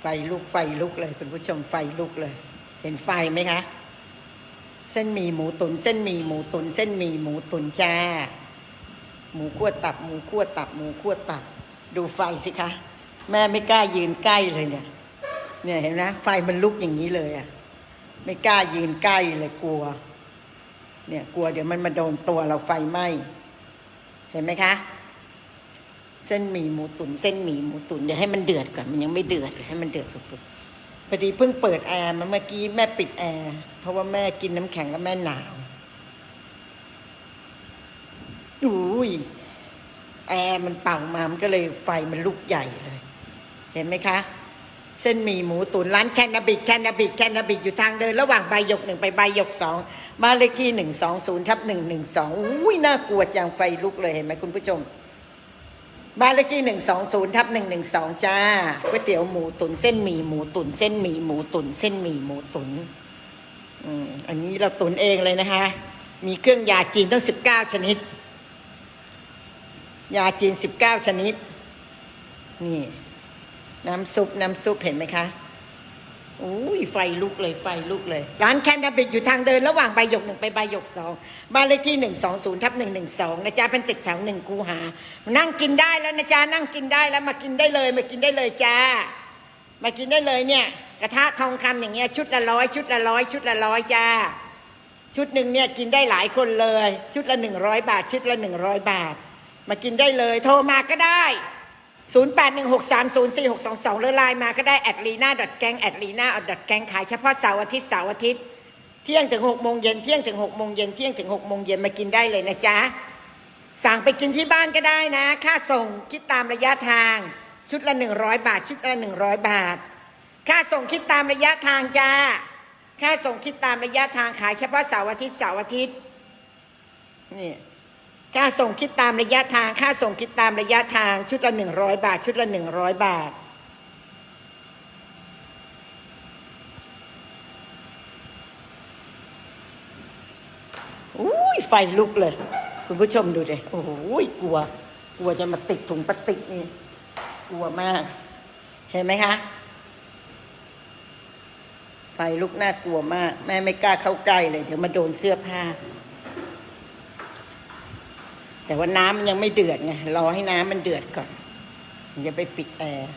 ไฟลุกไฟลุกเลยคุณผู้ชมไฟลุกเลย เห็นไฟไหมคะ เส้นหมี่หมูตุน เส้นหมี่หมูตุน เส้นหมี่หมูตุนจ้า หมูคั่วตับ หมูคั่วตับ หมูคั่วตับ ดูไฟสิคะ แม่ไม่กล้ายืนใกล้เลยเนี่ย เนี่ยเห็นนะไฟมันลุกอย่างนี้เลยอะไม่กล้ายืนใกล้เลยกลัว เนี่ยกลัวเดี๋ยวมันมาโดนตัวเราไฟไหม้ เห็นไหมคะ เส้นหมี่หมูตุนเส้นหมี่หมูตุนเดี๋ยวให้มันเดือดก่อนมันยังไม่เดือดเลยให้มันเดือดฝุดๆพอดีเพิ่งเปิดแอร์มันเมื่อกี้แม่ปิดแอร์เพราะว่าแม่กินน้ำแข็งแล้วแม่หนาวอุ้ยแอร์มันเป่ามามันก็เลยไฟมันลุกใหญ่เลย เห็นไหมคะ เส้นหมี่หมูตุ๋นร้านแคนาบิกแคนาบิกแคนาบิกอยู่ทางเดิน ระหว่างใบหยกหนึ่งไปใบหยกสองบ้านเลขที่หนึ่งสองศูนย์ทับหนึ่งหนึ่งสองอุ้ยน่ากลัวจังไฟลุกเลยเห็นไหมคุณผู้ชม บ้านเลขที่หนึ่งสองศูนย์ทับหนึ่งหนึ่งสองจ้าก๋วยเตี๋ยวหมูตุ๋นเส้นหมี่หมูตุ๋นเส้นหมี่หมูตุ๋นเส้นหมี่หมูตุ๋นอืมอันนี้เราตุ๋นเองเลยนะคะ มีเครื่องยาจีนตั้งสิบเก้าชนิด ยาจีนสิบเก้าชนิด นี่ น้ำซุปน้ำซุปเห็นไหมคะ โอ้ยไฟลุกเลยไฟลุกเลย ร้านแคนนาบิกอยู่ทางเดินระหว่างใบหยกหนึ่งไปใบหยกสองบ้านเลขที่หนึ่งสองศูนย์ทับหนึ่งหนึ่งสองนะจ๊ะเป็นตึกแถวหนึ่งคูหา นั่งกินได้แล้วนะจ๊ะนั่งกินได้แล้วมากินได้เลย มากินได้เลยจ้า มากินได้เลยเนี่ย กระทะทองคำอย่างเงี้ยชุดละร้อยชุดละร้อยชุดละร้อยจ้า ชุดหนึ่งเนี่ยกินได้หลายคนเลย ชุดละหนึ่งร้อยบาท ชุดละหนึ่งร้อยบาท มากินได้เลย โทรมาก็ได้ 0 8 1 6 3 0 4 6 2 2หรือไลน์มาก็ได้แอดลีน่าดอทแกงแอดลีน่าดอทแกงขายเฉพาะเสาร์อาทิตย์เสาร์อาทิตย์เที่ยงถึง6โมงเย็นเที่ยงถึง6โมงเย็นเที่ยงถึง6โมงเย็นมากินได้เลยนะจ๊ะ สั่งไปกินที่บ้านก็ได้นะ ค่าส่งคิดตามระยะทาง ชุดละ 100 บาท ชุดละ 100 บาท ค่าส่งคิดตามระยะทางจ้า ค่าส่งคิดตามระยะทางขายเฉพาะเสาร์อาทิตย์เสาร์อาทิตย์นี่ ค่าส่งคิดตามระยะทาง ค่าส่งคิดตามระยะทางชุดละหนึ่งร้อยบาท ชุดละหนึ่งร้อยบาท อุ้ยไฟลุกเลย คุณผู้ชมดูดิโอ้โหกลัว กลัวจะมาติดถุงพลาสติกนี่ กลัวมาก เห็นไหมคะ ไฟลุกน่ากลัวมาก แม่ไม่กล้าเข้าใกล้เลย เดี๋ยวมาโดนเสื้อผ้า แต่ว่าน้ำมันยังไม่เดือดไงรอให้น้ำมันเดือดก่อนอย่าไปปิดแอร์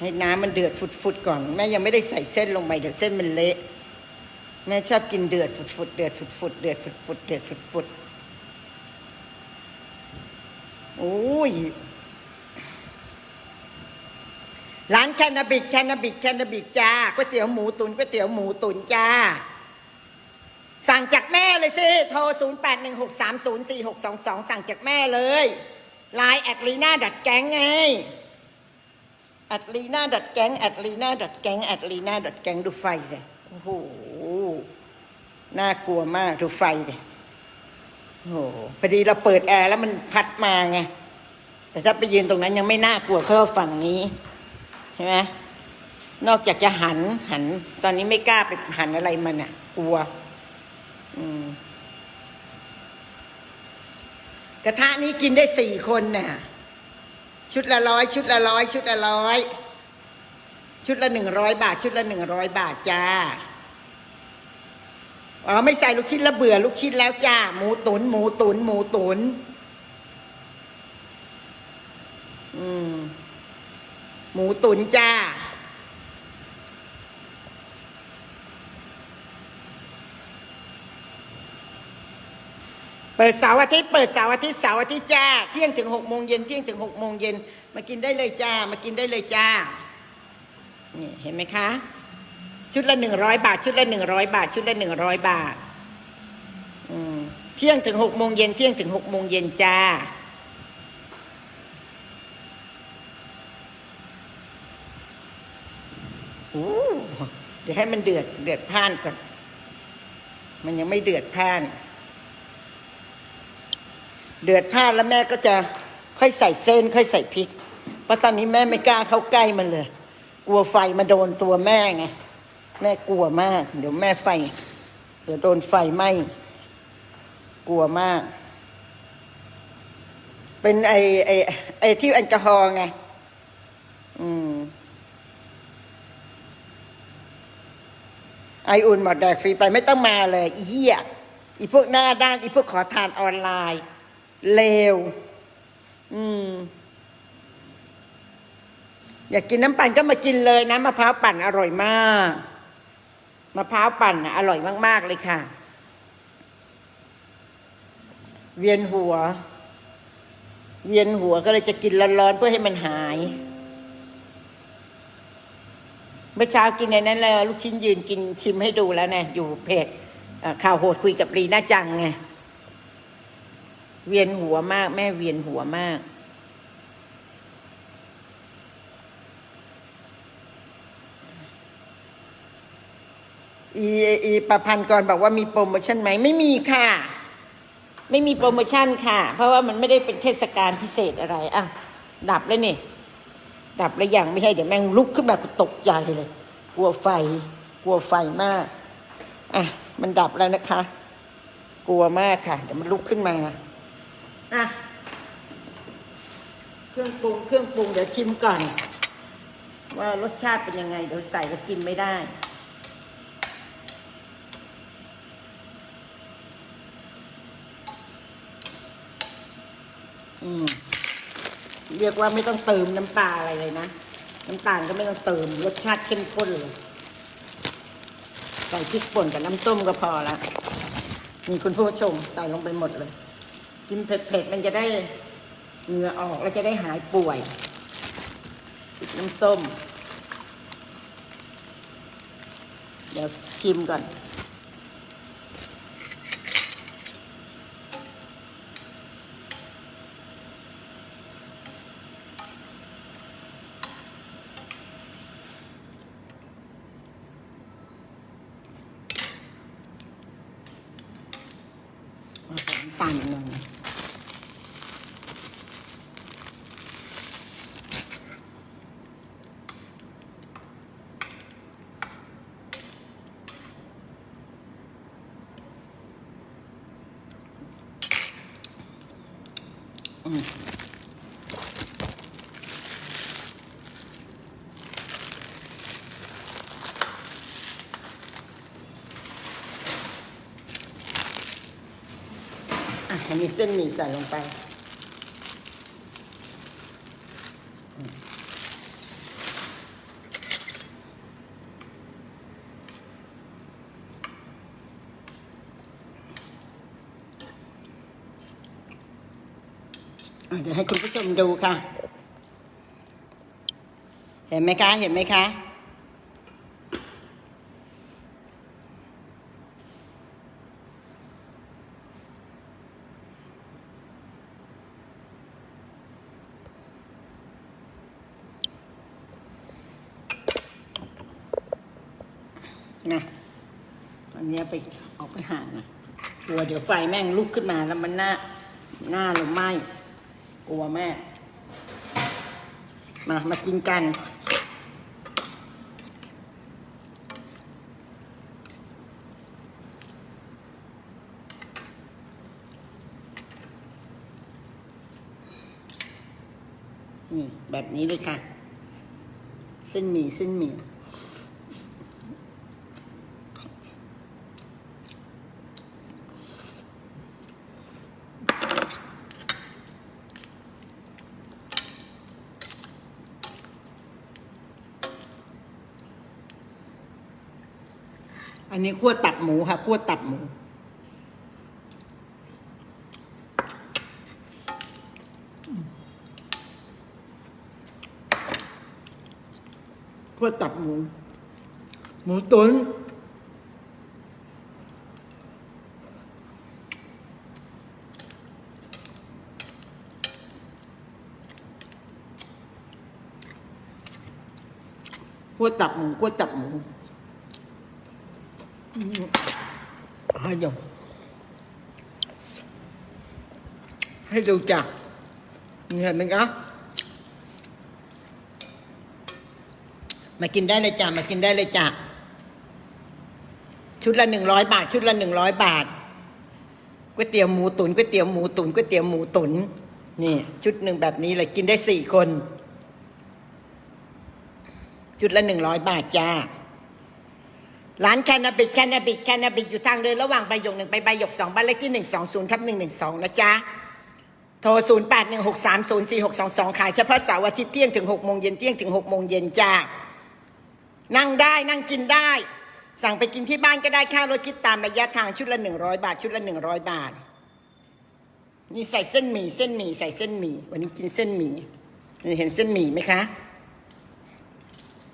ให้น้ำมันเดือดฟุดๆก่อน แม่ยังไม่ได้ใส่เส้นลงไปเดี๋ยวเส้นมันเละแม่ชอบกินเดือดฟุดๆเดือดฟุดๆเดือดฟุดๆเดือดฟุดๆโอ้ยร้านแคนาบิกแคนาบิกแคนาบิกจ้าก๋วยเตี๋ยวหมูตุ๋นก๋วยเตี๋ยวหมูตุ๋นจ้า สั่งจากแม่เลยสิ โทร 0 8 1 6 3 0 4 6 2 2 สั่งจากแม่เลยไลน์แอดลีน่าดัดแก๊งไงแอดลีน่าดัดแก๊งแอดลีน่าดัดแก๊งแอดลีน่าดัดแก๊งดูไฟสิโอ้โหน่ากลัวมากดูไฟดิโอ้โหพอดีเราเปิดแอร์แล้วมันพัดมาไงแต่ถ้าไปยืนตรงนั้นยังไม่น่ากลัวเข้าฝั่งนี้ใช่ไหมนอกจากจะหันหัน ตอนนี้ไม่กล้าไปหันอะไรมันอะกลัว กระทะนี้กินได้สี่คนน่ะ ชุดละร้อยชุดละร้อยชุดละร้อยชุดละหนึ่งร้อยบาท ชุดละหนึ่งร้อยบาทจ้าอ๋อไม่ใส่ลูกชิ้นละเบื่อลูกชิ้นแล้วจ้า หมูตุนหมูตุนหมูตุนอืมหมูตุนจ้า เปิดเสาร์อาทิตย์เปิดเสาร์อาทิตย์เสาร์อาทิตย์จ้าเที่ยงถึงหกโมงเย็นเที่ยงถึงหกโมงเย็นมากินได้เลยจ้า มากินได้เลยจ้านี่เห็นไหมคะ ชุดละหนึ่งร้อยบาท ชุดละหนึ่งร้อยบาท ชุดละหนึ่งร้อยบาทเที่ยงถึงหกโมงเย็นเที่ยงถึงหกโมงเย็นจ้าเดี๋ยวให้มันเดือดเดือดพ่านก่อน มันยังไม่เดือดพ่าน เดือดพลาดแล้วแม่ก็จะค่อยใส่เส้น ค่อยใส่พริก เพราะตอนนี้แม่ไม่กล้าเข้าใกล้มันเลย กลัวไฟมาโดนตัวแม่ไงแม่กลัวมาก เดี๋ยวแม่ไฟ เดี๋ยวโดนไฟไหม้กลัวมาก เป็นไอไอไอที่แอลกอฮอล์ไงอืมไออุ่นหมดแดกฟรีไปไม่ต้องมาเลยอีเหี้ยอีพวกหน้าด้านอีพวกขอทานออนไลน์ เลว อืม อยากกินน้ำปั่นก็มากินเลยนะมะพร้าวปั่นอร่อยมากมะพร้าวปั่นอร่อยมาก ๆ เลยค่ะ เวียนหัว เวียนหัวก็เลยจะกินร้อนๆเพื่อให้มันหายเมื่อเช้ากินในนั้นแล้วลูกชิ้นยืนกินชิมให้ดูแล้วเนี่ยอยู่เพจข่าวโหดคุยกับรีน่าจังไง เวียนหัวมาก แม่เวียนหัวมาก อีอีประพันธ์กรบอกว่ามีโปรโมชั่นไหมไม่มีค่ะ ไม่มีโปรโมชั่นค่ะ เพราะว่ามันไม่ได้เป็นเทศกาลพิเศษอะไรอะดับแล้วนี่ ดับแล้วยังไม่ใช่เดี๋ยวแม่งลุกขึ้นมากูตกใจเลย กลัวไฟ กลัวไฟมาก อะ มันดับแล้วนะคะ กลัวมากค่ะ เดี๋ยวมันลุกขึ้นมา อะ เครื่องปรุงเครื่องปรุงเดี๋ยวชิมก่อน ว่ารสชาติเป็นยังไง เดี๋ยวใส่แล้วกินไม่ได้เรียกว่าไม่ต้องเติมน้ำปลาอะไรเลยนะ น้ำตาลก็ไม่ต้องเติม รสชาติเข้มข้นเลยใส่พริกป่นกับน้ำส้มก็พอละนี่คุณผู้ชมใส่ลงไปหมดเลย กินเผ็ดๆมันจะได้เหงื่อออกแล้วจะได้หายป่วยน้ำส้ม เดี๋ยวชิมก่อน มาใส่น้ำตาลลง องอันนี้เส้นหมี่ใส่ลงไป เดี๋ยวให้คุณผู้ชมดูค่ะ เห็นไหมคะ เห็นไหมคะ นะอันนี้ไปออกไปห่างนะกลัวเดี๋ยวไฟแม่งลุกขึ้นมาแล้วมันหน้า หน้าเราไหม้ กลัวแม่ มา มากินกัน แบบนี้เลยค่ะ เส้นหมี่เส้นหมี่ อันนี้คั่วตับหมูค่ะคั่วตับหมู คั่วตับหมู หมูตุ๋นคั่วตับหมูคั่วตับหมู ให้ดูให้ดูจ้ะเห็นไหมครับมากินได้เลยจ้ะมากินได้เลยจ้ะชุดละหนึ่งร้อยบาท ชุดละหนึ่งร้อยบาทก๋วยเตี๋ยวหมูตุ๋นก๋วยเตี๋ยวหมูตุ๋นก๋วยเตี๋ยวหมูตุ๋นนี่ ชุดหนึ่งแบบนี้เลยกินได้สี่คน ชุดละหนึ่งร้อยบาทจ้า ร้านแคนาบิดแคนาบิดแคนาบิดอยู่ทางเดินระหว่างใบหยกหนึ่งไปใบหยกสองบ้านเลขที่หนึ่งสองศูนย์ทับหนึ่งหนึ่งสองนะจ๊ะ โทรศูนย์แปดหนึ่งหกสามศูนย์สี่หกสองสองขายเฉพาะเสาร์อาทิตย์เที่ยงถึงหกโมงเย็นเที่ยงถึงหกโมงเย็นจ้า นั่งได้นั่งกินได้ สั่งไปกินที่บ้านก็ได้ค่ารถคิดตามระยะทางชุดละหนึ่งร้อยบาท ชุดละหนึ่งร้อยบาท นี่ใส่เส้นหมี่เส้นหมี่ใส่เส้นหมี่วันนี้กินเส้นหมี่นี่เห็นเส้นหมี่ไหมคะ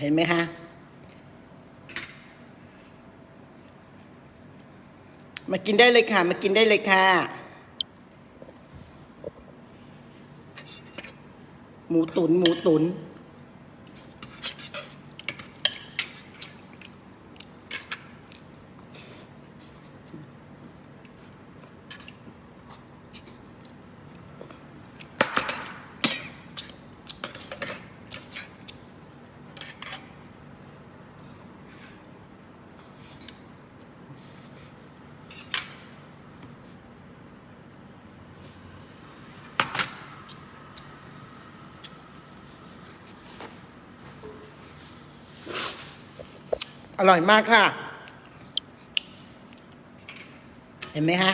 เห็นไหมคะ มากินได้เลยค่ะ มากินได้เลยค่ะ หมูตุนหมูตุน อร่อยมากค่ะ เห็นไหมคะ